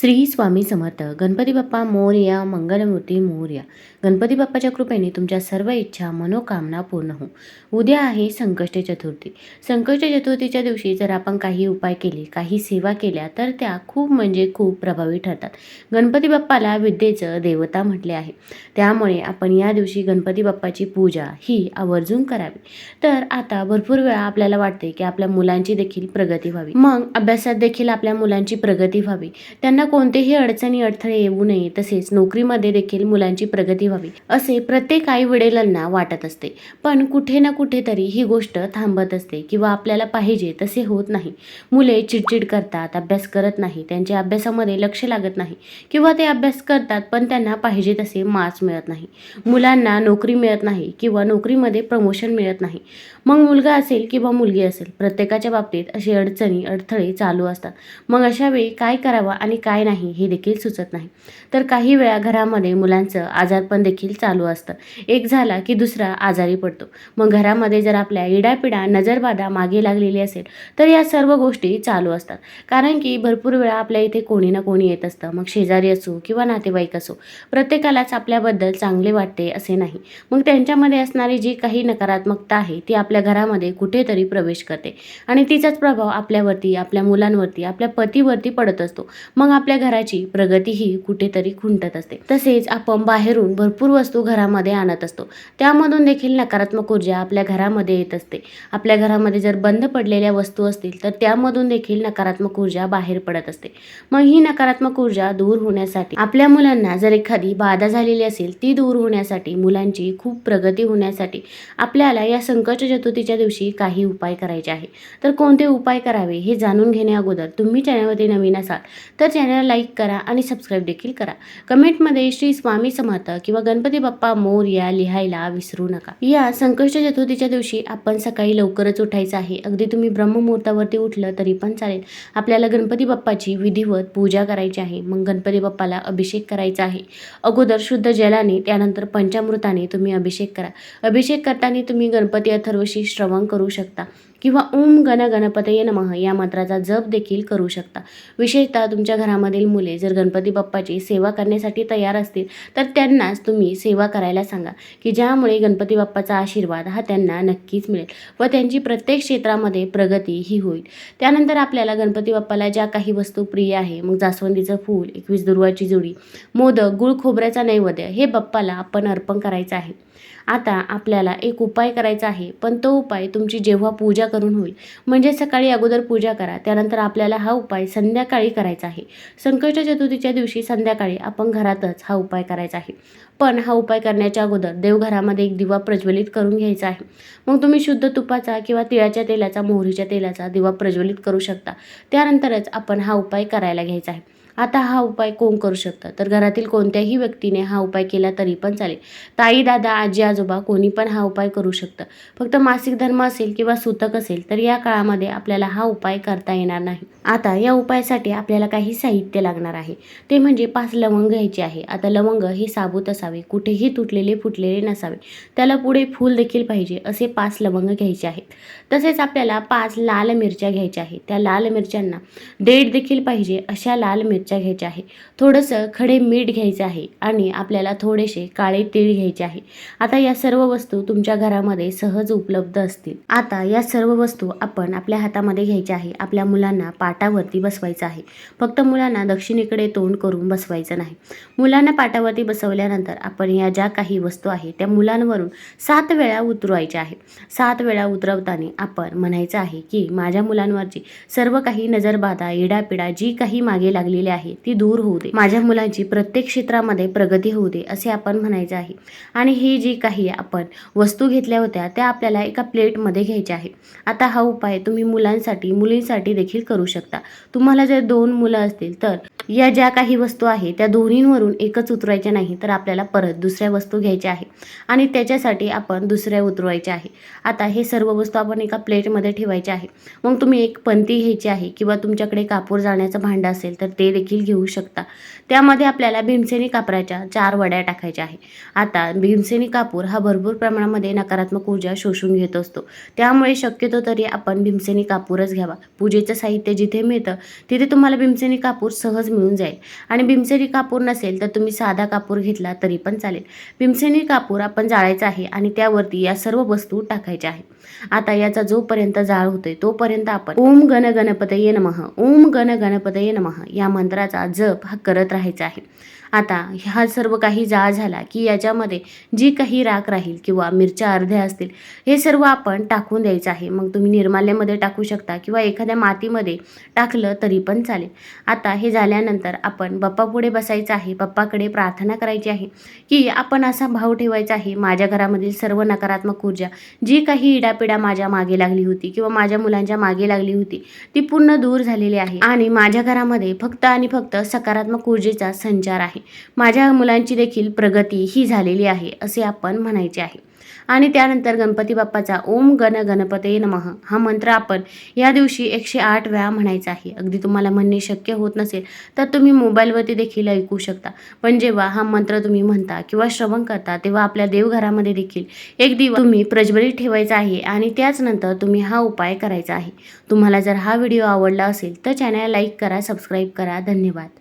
श्री स्वामी समर्थ. गणपती बाप्पा मोर्या मंगलमूर्ती मोर्या. गणपती बाप्पाच्या कृपेने तुमच्या सर्व इच्छा मनोकामना पूर्ण हो उद्या आहे संकष्ट चतुर्थी. संकष्ट चतुर्थीच्या दिवशी जर आपण काही उपाय केले काही सेवा केल्या तर त्या खूप म्हणजे खूप प्रभावी ठरतात. गणपती बाप्पाला विद्येचं देवता म्हटले आहे. त्यामुळे आपण या दिवशी गणपती बाप्पाची पूजा ही आवर्जून करावी. तर आता भरपूर वेळा आपल्याला वाटते की आपल्या मुलांची देखील प्रगती व्हावी. मग अभ्यासात देखील आपल्या मुलांची प्रगती व्हावी. त्यांना कोणतेही अडचणी अडथळे येऊ नये. तसेच नोकरीमध्ये देखील मुलांची प्रगती व्हावी असे प्रत्येक आई वडिलांना वाटत असते. पण कुठे ना कुठेतरी ही गोष्ट थांबत असते किंवा आपल्याला पाहिजे तसे होत नाही. मुले चिडचिड करतात अभ्यास करत नाही त्यांच्या अभ्यासामध्ये लक्ष लागत नाही किंवा ते अभ्यास करतात पण त्यांना पाहिजे तसे मार्क्स मिळत नाही. मुलांना नोकरी मिळत नाही किंवा नोकरीमध्ये प्रमोशन मिळत नाही. मग मुलगा असेल किंवा मुलगी असेल प्रत्येकाच्या बाबतीत अशी अडचणी अडथळे चालू असतात. मग अशा वेळी काय करावं आणि काय नाही हे देखील सुचत नाही. तर काही वेळा घरामध्ये मुलांचं आजारपण देखील चालू असतं. एक झाला की दुसरा आजारी पडतो. मग घरामध्ये जर आपल्या इडापिडा नजरबाधा मागे लागलेली असेल तर या सर्व गोष्टी चालू असतात. कारण की भरपूर वेळा आपल्या इथे कोणी ना कोणी येत असतं. मग शेजारी असो किंवा नातेवाईक असो प्रत्येकालाच आपल्याबद्दल चांगले वाटते असे नाही. मग त्यांच्यामध्ये असणारी जी काही नकारात्मकता आहे ती आपल्या घरामध्ये कुठेतरी प्रवेश करते. आणि तिचाच प्रभाव आपल्यावरती आपल्या मुलांवरती आपल्या पतीवरती पडत असतो. मग आपल्या घराची प्रगती ही कुठेतरी खुंटत असते. तसेच आपण बाहेरून भरपूर वस्तू घरामध्ये आणत असतो. त्यामधून देखील नकारात्मक ऊर्जा आपल्या घरामध्ये येत असते. आपल्या घरामध्ये जर बंद पडलेल्या वस्तू असतील तर त्यामधून देखील नकारात्मक ऊर्जा बाहेर पडत असते. मग ही नकारात्मक ऊर्जा दूर होण्यासाठी आपल्या मुलांना जर एखादी बाधा झालेली असेल ती दूर होण्यासाठी मुलांची खूप प्रगती होण्यासाठी आपल्याला या संकट चतुर्थीच्या दिवशी काही उपाय करायचे आहे. तर कोणते उपाय करावे हे जाणून घेण्या अगोदर तुम्ही चॅनलवरती नवीन असाल तर चॅनल लाईक करा आणि सबस्क्राईब देखील करा. कमेंटमध्ये श्री स्वामी समर्थ किंवा गणपती बाप्पा मोर या लिहायला विसरू नका. या संकष्ट चतुर्थीच्या दिवशी आपण सकाळी लवकरच उठायचं आहे. अगदी तुम्ही ब्रह्ममुहूर्तावरती उठलं तरी पण चालेल. आपल्याला गणपती बाप्पाची विधिवत पूजा करायची आहे. मग गणपती बाप्पाला अभिषेक करायचा आहे. अगोदर शुद्ध जलाने त्यानंतर पंचामृताने तुम्ही अभिषेक करा. अभिषेक करताना तुम्ही गणपती अथर्वशी श्रवण करू शकता. किंवा ओम गण गणपतये नमः या मंत्राचा जप देखील करू शकता. विशेषतः तुमच्या घरामधील मुले जर गणपती बाप्पाची सेवा करण्यासाठी तयार असतील तर त्यांनाच तुम्ही सेवा करायला सांगा की ज्यामुळे गणपती बाप्पाचा आशीर्वाद हा त्यांना नक्कीच मिळेल व त्यांची प्रत्येक क्षेत्रामध्ये प्रगती ही होईल. त्यानंतर आपल्याला गणपती बाप्पाला ज्या काही वस्तू प्रिय आहे मग जास्वंदीचं फूल एकवीस दुर्वाची जुडी मोदक गुळ खोबऱ्याचा नैवेद्य हे बाप्पाला आपण अर्पण करायचं आहे. आता आपल्याला एक उपाय करायचा आहे पण तो उपाय तुमची जेव्हा पूजा करून होईल. म्हणजे सकाळी अगोदर पूजा करा. त्यानंतर आपल्याला हा उपाय संध्याकाळी करायचा आहे. संकष्ट चतुर्थीच्या दिवशी संध्याकाळी आपण घरातच हा उपाय करायचा आहे. पण हा उपाय करण्याच्या अगोदर देवघरामध्ये एक दिवा प्रज्वलित करून घ्यायचा आहे. मग तुम्ही शुद्ध तुपाचा किंवा तिळाच्या तेलाचा मोहरीच्या तेलाचा दिवा प्रज्वलित करू शकता. त्यानंतरच आपण हा उपाय करायला घ्यायचा आहे. आता हा उपाय कोण करू शकतं? तर घरातील कोणत्याही व्यक्तीने हा उपाय केला तरी पण चालेल. ताई दादा आजी आजोबा कोणी पण हा उपाय करू शकतं. फक्त मासिक धर्म असेल किंवा सुतक असेल तर या काळामध्ये आपल्याला हा उपाय करता येणार नाही. आता या उपायासाठी आपल्याला काही साहित्य लागणार आहे. ते म्हणजे पाच लवंग घ्यायचे आहे. आता लवंग हे साबूत असावे. कुठेही तुटलेले फुटलेले नसावे. त्याला पुढे फूल देखील पाहिजे असे पाच लवंग घ्यायचे आहेत. तसेच आपल्याला पाच लाल मिरच्या घ्यायच्या आहेत. त्या लाल मिरच्यांना डेट देखील पाहिजे. अशा लाल मिरच्या घ्यायच्या आहे. थोडंसं खडे मीठ घ्यायचं आहे आणि आपल्याला थोडेसे काळे तीळ घ्यायचे आहे. आता या सर्व वस्तू तुमच्या घरामध्ये सहज उपलब्ध असतील. आता या सर्व वस्तू आपण आपल्या हातामध्ये घ्यायच्या आहे. आपल्या मुलांना पाटावरती बसवायचं आहे. फक्त मुलांना दक्षिणेकडे तोंड करून बसवायचं नाही. मुलांना पाटावरती बसवल्यानंतर आपण या ज्या काही वस्तू आहे त्या मुलांवरून सात वेळा उतरवायच्या आहे. सात वेळा उतरवताना आपण म्हणायचं आहे की माझ्या मुलांवरची सर्व काही नजरबाधा इडापिडा जी काही मागे लागलेली आहे ती दूर होऊ दे. माझ्या मुलांची प्रत्येक क्षेत्रामध्ये प्रगती होऊ दे असे आपण म्हणायचे आहे. आणि ही जी काही आपण वस्तू घेतल्या होत्या त्या आपल्याला एका प्लेटमध्ये घ्यायच्या आहे. आता हा उपाय तुम्ही मुलांसाठी मुलींसाठी देखील करू शकता. तुम्हाला जर दोन मुलं असतील तर या ज्या काही वस्तू आहे त्या दोन्हींवरून एकच उतरवायच्या नाही तर आपल्याला परत दुसऱ्या वस्तू घ्यायच्या आहे. आणि त्याच्यासाठी आपण दुसऱ्या उतरवायच्या आहे. आता हे सर्व वस्तू आपण एका प्लेटमध्ये ठेवायच्या आहे. मग तुम्ही एक पंती घ्यायची आहे किंवा तुमच्याकडे कापूर जाण्याचं भांडं असेल तर ते देखील घेऊ शकता. त्यामध्ये आपल्याला भीमसेनी कापराच्या चार वड्या टाकायच्या आहे. आता भीमसेनी कापूर हा भरपूर प्रमाणामध्ये नकारात्मक ऊर्जा शोषून घेत असतो. त्यामुळे शक्यतो तरी आपण भीमसेनी कापूरच घ्यावा. पूजेचं साहित्य जिथे मिळतं तिथे तुम्हाला भीमसेनी कापूर सहज मिळून जाईल. आणि भीमसेनी कापूर नसेल तर तुम्ही साधा कापूर घेतला तरी पण चालेल. भीमसेनी कापूर आपण जाळायचा आहे आणि त्यावरती या सर्व वस्तू टाकायच्या आहे. आता याचा जोपर्यंत जाळ होतोय तोपर्यंत आपण ओम गण गणपतये नमः ओम गण गणपतये नमः या मंत्राचा जप हा करत राहायचा आहे. आता हा सर्व काही जाळ झाला की याच्यामध्ये जी काही राख राहील किंवा मिरच्या अर्ध्या असतील हे सर्व आपण टाकून द्यायचं आहे. मग तुम्ही निर्माल्यामध्ये टाकू शकता किंवा एखाद्या मातीमध्ये टाकलं तरी पण चालेल. आता हे झाल्यानंतर आपण बाप्पापुढे बसायचं आहे बाप्पाकडे प्रार्थना करायची आहे की आपण असा भाव ठेवायचा आहे माझ्या घरामधील सर्व नकारात्मक ऊर्जा जी काही इडापिडा माझ्या मागे लागली होती किंवा माझ्या मुलांच्या मागे लागली होती ती पूर्ण दूर झालेली आहे. आणि माझ्या घरामध्ये फक्त आणि फक्त सकारात्मक ऊर्जेचा संचार आहे. आहे. माझ्या मुलांची देखील प्रगती ही झालेली आहे असे आपण म्हणायचे आहे. आणि त्यानंतर गणपती बाप्पाचा ओम गण गणपते नमः हा मंत्र आपण या दिवशी एकशे आठ वेळा म्हणायचा आहे. अगदी तुम्हाला म्हणणे शक्य होत नसेल तर तुम्ही मोबाईलवरती देखील ऐकू शकता. पण जेव्हा हा मंत्र तुम्ही म्हणता किंवा श्रवण करता तेव्हा आपल्या देवघरामध्ये देखील एक दिवस तुम्ही प्रज्वलित ठेवायचा आहे आणि त्याच नंतर तुम्ही हा उपाय करायचा आहे. तुम्हाला जर हा व्हिडिओ आवडला असेल तर चॅनल लाईक करा सबस्क्राईब करा. धन्यवाद.